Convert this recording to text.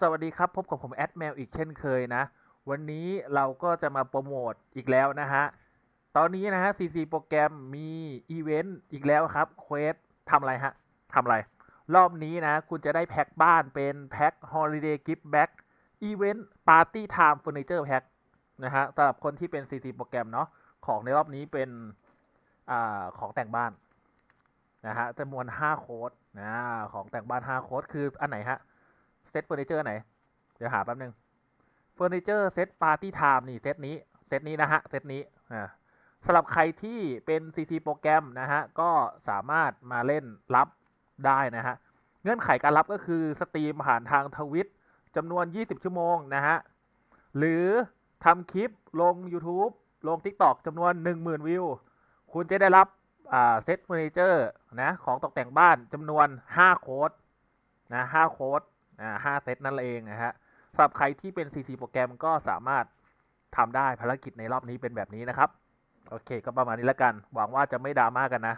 สวัสดีครับ พบกับผมแอดแมวอีกเช่นเคยนะ วันนี้เราก็จะมาโปรโมทอีกแล้วนะฮะ ตอนนี้นะฮะ CC โปรแกรมมีอีเวนต์อีกแล้วครับเควสทำอะไรฮะทำอะไร รอบนี้นะ คุณจะได้แพ็คบ้านเป็นแพ็ค Holiday Gift Bag Event Party Time Furniture Pack นะฮะสำหรับคนที่เป็น CC โปรแกรมเนาะของในรอบนี้เป็นอของแต่งบ้านนะฮะจำนวน 5 โค้ดนะของแต่งบ้าน 5 โค้ดคืออันไหนฮะ เซตเฟอร์นิเจอร์ไหน เดี๋ยวหาแป๊บนึงเฟอร์นิเจอร์เซตปาร์ตี้ไทม์นี่เซตนี้เซตนี้นะฮะเซตนี้อ่าสำหรับใครที่เป็น CC โปรแกรมนะฮะ ก็สามารถมาเล่นรับได้นะฮะ เงื่อนไขการรับก็คือสตรีมผ่านทางทวิตจำนวน 20 ชั่วโมงนะฮะ หรือทำคลิปลง YouTube ลง TikTok จำนวน 10,000 วิว คุณจะได้รับเซตเฟอร์นิเจอร์นะของตกแต่งบ้านจำนวน 5 โค้ดนะ5โค้ด อ่าห้าเซตนั่นเองนะฮะสำหรับใครที่เป็น CC โปรแกรมก็สามารถทำได้ภารกิจในรอบนี้เป็นแบบนี้นะครับ โอเค ก็ประมาณนี้แล้วกัน หวังว่าจะไม่ดราม่ากันนะ